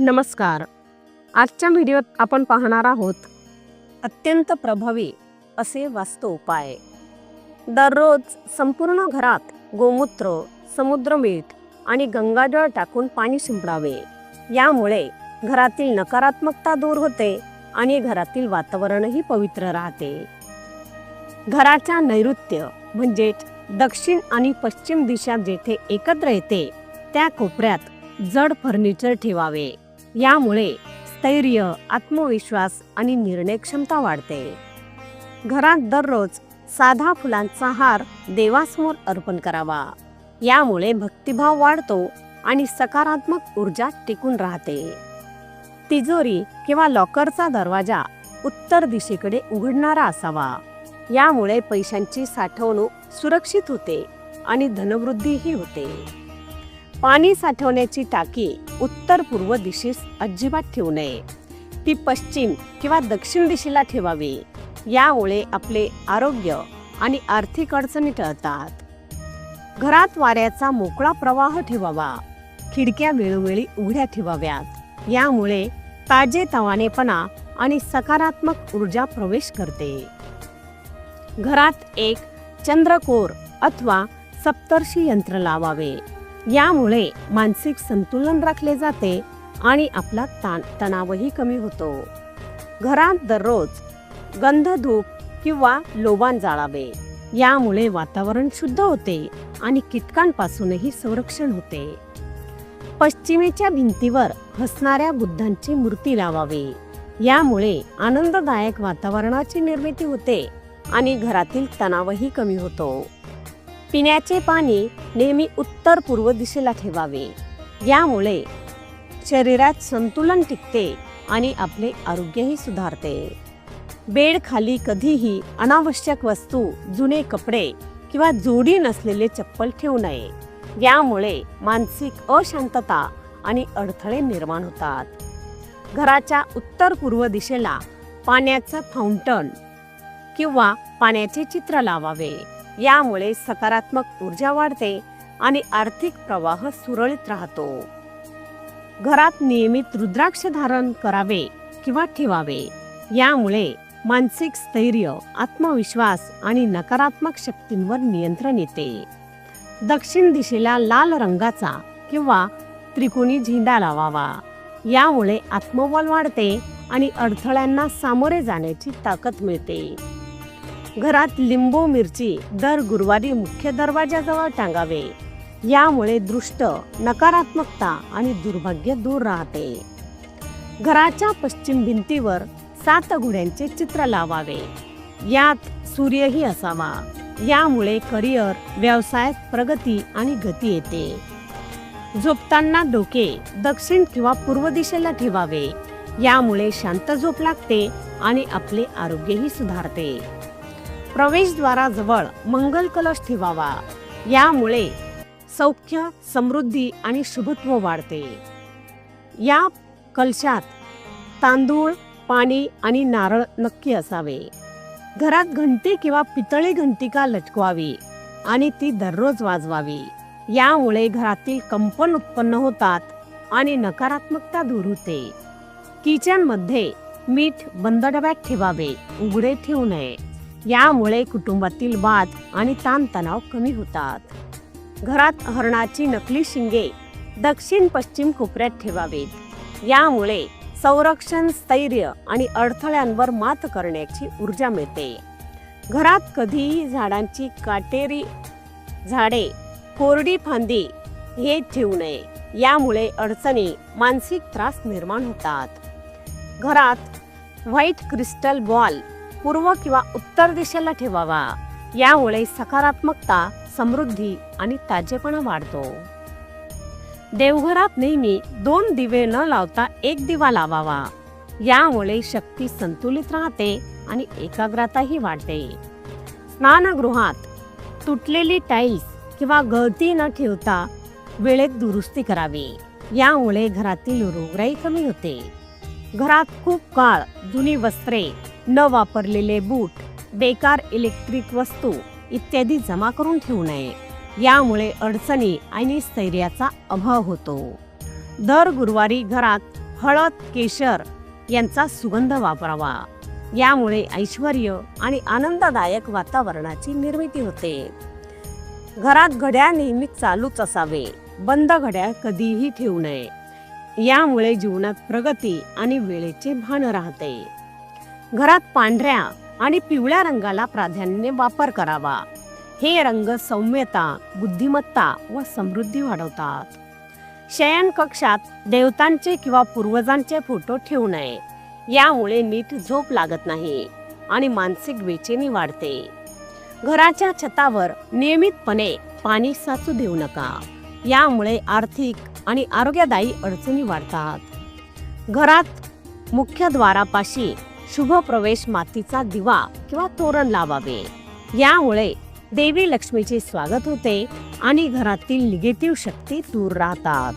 नमस्कार. आजच्या व्हिडिओत आपण पाहणार आहोत अत्यंत प्रभावी असे वास्तव उपाय. दररोज संपूर्ण घरात गोमूत्र समुद्रमीठ आणि गंगाजळ टाकून पाणी शिंपडावे. यामुळे घरातील नकारात्मकता दूर होते आणि घरातील वातावरणही पवित्र राहते. घराच्या नैऋत्य म्हणजेच दक्षिण आणि पश्चिम दिशा जेथे एकत्र येते त्या कोपऱ्यात जड फर्निचर ठेवावे. यामुळे स्थैर्य आत्मविश्वास आणि निर्णय क्षमता वाढते. घरात दररोज साधा फुलांचा हार देवासमोर अर्पण करावा. यामुळे भक्तिभाव वाढतो आणि सकारात्मक ऊर्जा टिकून राहते. तिजोरी किंवा लॉकरचा दरवाजा उत्तर दिशेकडे उघडणारा असावा. यामुळे पैशांची साठवणूक सुरक्षित होते आणि धनवृद्धीही होते. पाणी साठवण्याची टाकी उत्तर पूर्व दिशेस अजिबात ठेवू नये. ती पश्चिम किंवा दक्षिण दिशेला ठेवावी. यामुळे आपले आरोग्य आणि आर्थिक अडचणी टळतात. घरात वाऱ्याचा मोकळा प्रवाह ठेवावा. खिडक्या वेळोवेळी उघड्या ठेवाव्यात. यामुळे ताजे तवानेपणा आणि सकारात्मक ऊर्जा प्रवेश करते. घरात एक चंद्रकोर अथवा सप्तर्षी यंत्र लावावे. यामुळे मानसिक संतुलन राखले जाते आणि आपला ताण तणावही कमी होतो. घरात दररोज गंधधूप किंवा लोबान जाळावे. यामुळे वातावरण शुद्ध होते आणि कीटकांपासूनही संरक्षण होते. पश्चिमेच्या भिंतीवर हसणाऱ्या बुद्धांची मूर्ती लावावी. यामुळे आनंददायक वातावरणाची निर्मिती होते आणि घरातील तणावही कमी होतो. पिण्याचे पाणी नेहमी उत्तर पूर्व दिशेला ठेवावे. यामुळे शरीरात संतुलन टिकते आणि आपले आरोग्यही सुधारते. बेड खाली कधीही अनावश्यक वस्तू जुने कपडे किंवा जोडी नसलेले चप्पल ठेवू नये. यामुळे मानसिक अशांतता आणि अडथळे निर्माण होतात. घराच्या उत्तर पूर्व दिशेला पाण्याचं फाउंटन किंवा पाण्याचे चित्र लावावे. यामुळे सकारात्मक ऊर्जा वाढते आणि आर्थिक प्रवाह सुरळीत राहतो. घरात नियमित रुद्राक्ष धारण करावे किंवा ठेवावे यामुळे मानसिक स्थैर्य आत्मविश्वास आणि नकारात्मक शक्तींवर नियंत्रण येते. दक्षिण दिशेला लाल रंगाचा किंवा त्रिकोणी झेंडा लावावा यामुळे आत्मबल वाढते आणि अडथळ्यांना सामोरे जाण्याची ताकद मिळते. घरात लिंबू मिरची दर गुरुवारी मुख्य दरवाजाजवळ टांगावे. यामुळे दृष्ट नकारात्मकता आणि दुर्भाग्य दूर राहते. घराच्या पश्चिम भिंतीवर सात घोड्यांचे चित्र लावावे. यात सूर्यही असावा. यामुळे करिअर व्यवसायात प्रगती आणि गती येते. झोपताना डोके दक्षिण किंवा पूर्व दिशेला ठेवावे. यामुळे शांत झोप लागते आणि आपले आरोग्यही सुधारते. प्रवेशद्वाराजवळ मंगल कलश ठेवावा. यामुळे सौख्य समृद्धी आणि शुभत्व वाढते. या कलशात तांदूळ पाणी आणि नारळ नक्की असावे. घरात घंटी किंवा पितळी घंटिका लटकवावी आणि ती दररोज वाजवावी. यामुळे घरातील कंपन उत्पन्न होतात आणि नकारात्मकता दूर होते. किचनमध्ये मीठ बंद डब्यात ठेवावे. उघडे ठेवू नये. यामुळे कुटुंबातील वाद आणि ताणतणाव कमी होतात. घरात हरणाची नकली शिंगे दक्षिण पश्चिम कोपऱ्यात ठेवावेत. यामुळे संरक्षण स्थैर्य आणि अडथळ्यांवर मात करण्याची ऊर्जा मिळते. घरात कधीही झाडांची काटेरी झाडे कोरडी फांदी हे ठेवू नये. यामुळे अडचणी मानसिक त्रास निर्माण होतात. घरात व्हाईट क्रिस्टल बॉल पूर्व किंवा उत्तर दिशेला ठेवावा. यामुळे सकारात्मकता समृद्धी आणि ताजेपणा वाढतो. देवघरात नेहमी दोन दिवे न लावता एक दिवा लावावा. यामुळे शक्ती संतुलित राहते आणि एकाग्रताही वाढते. स्नानगृहात तुटलेली टाईल्स किंवा गळती न ठेवता वेळेत दुरुस्ती करावी. यामुळे घरातील रोगराई कमी होते. घरात खूप काळ जुनी वस्त्रे न वापरलेले बूट बेकार इलेक्ट्रिक वस्तू इत्यादी जमा करून ठेवू नये. यामुळे अडचणी आणि स्थैर्याचा अभाव होतो. दर गुरुवारी घरात हळद केशर यांचा सुगंध वापरावा. यामुळे ऐश्वर आणि आनंददायक वातावरणाची निर्मिती होते. घरात घड्याळ नेहमी चालूच असावे. बंद घड्याळ कधीही ठेवू नये. यामुळे जीवनात प्रगती आणि वेळेचे भान राहते. घरात पांढऱ्या आणि पिवळ्या रंगाला प्राधान्य वापर करावा. हे रंग सौम्यता बुद्धिमत्ता व समृद्धी वाढवतात. शयन कक्षात देवतांचे किंवा पूर्वजांचे फोटो ठेवू नये. यामुळे नीट झोप लागत नाही आणि मानसिक बेचैनी वाढते. घराच्या छतावर नियमितपणे पाणी साचू देऊ नका. यामुळे आर्थिक आणि आरोग्यदायी अडचणी वाढतात. घरात मुख्य द्वारापाशी शुभ प्रवेश मातीचा दिवा किंवा तोरण लावावे. यामुळे देवी लक्ष्मीचे स्वागत होते आणि घरातील निगेटिव्ह शक्ती दूर राहतात.